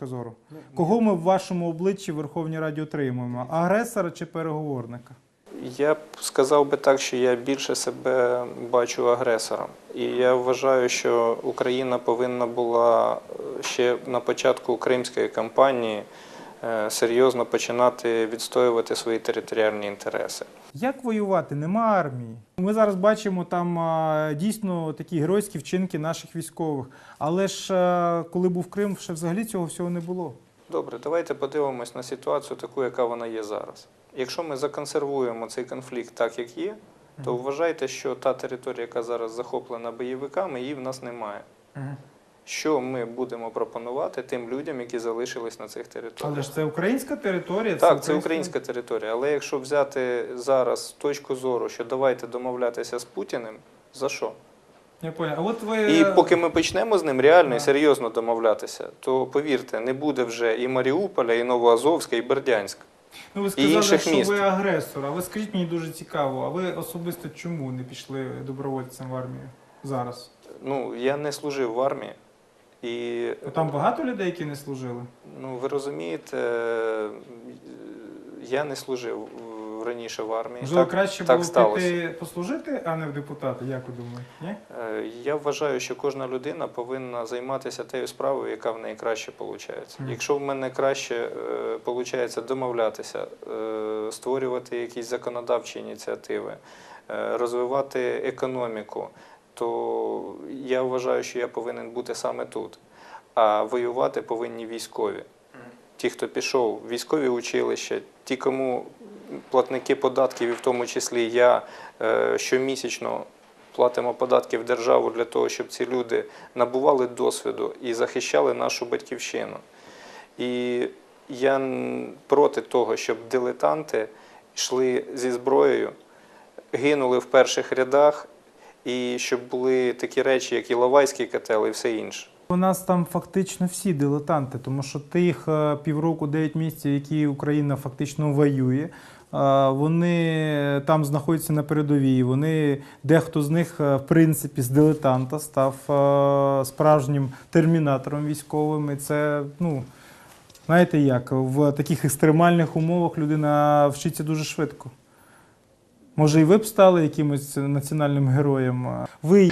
точка зору? Кого ми в вашому обличчі в Верховній Раді отримуємо? Агресора чи переговорника? Я б сказав би так, що я більше себе бачу агресором. І я вважаю, що Україна повинна була ще на початку кримської кампанії серйозно починати відстоювати свої територіальні інтереси. Як воювати? Нема армії. Ми зараз бачимо там дійсно такі геройські вчинки наших військових. Але ж коли був Крим, ще взагалі цього всього не було. Добре, давайте подивимось на ситуацію таку, яка вона є зараз. Якщо ми законсервуємо цей конфлікт так, як є, то вважайте, що та територія, яка зараз захоплена бойовиками, її в нас немає. Що ми будемо пропонувати тим людям, які залишились на цих територіях? Але ж це українська територія. Так, це українська територія. Але якщо взяти зараз точку зору, що давайте домовлятися з Путіним, за що? Я понял. А от ви І поки ми почнемо з ним реально і серйозно домовлятися, то повірте, не буде вже і Маріуполя, і Новоазовська, і Бердянська. ну, ви сказали, інших що міст. ви агресор. А ви скажіть мені дуже цікаво, а ви особисто чому не пішли добровольцем в армію зараз? Ну, я не служив в армії. І Там багато людей, які не служили. ну, ви розумієте, е, я не служив раніше в армії. Можливо, Так, краще так було сталося. піти послужити, а не в депутати. Як ви думаєте? Ні? Е, Я вважаю, що кожна людина повинна займатися тією справою, яка в неї краще виходить. Мгм. Якщо в мене краще виходить домовлятися, е, створювати якісь законодавчі ініціативи, розвивати економіку, то я вважаю, що я повинен бути саме тут. А воювати повинні військові. Ті, хто пішов в військові училища, ті, кому платники податків, і в тому числі я е, щомісячно платимо податки в державу для того, щоб ці люди набували досвіду і захищали нашу батьківщину. І я проти того, щоб дилетанти йшли зі зброєю, гинули в перших рядах, і щоб були такі речі, як Іловайський котел і все інше. У нас там фактично всі дилетанти, тому що тих е, півроку, 9 місяців, які Україна фактично воює, е, вони там знаходяться на передовій. Вони дехто з них, е, в принципі, з дилетанта став справжнім термінатором військовим. І це, ну, знаєте як, в таких екстремальних умовах людина вчиться дуже швидко. Може, і ви б стали якимось національним героєм. Ви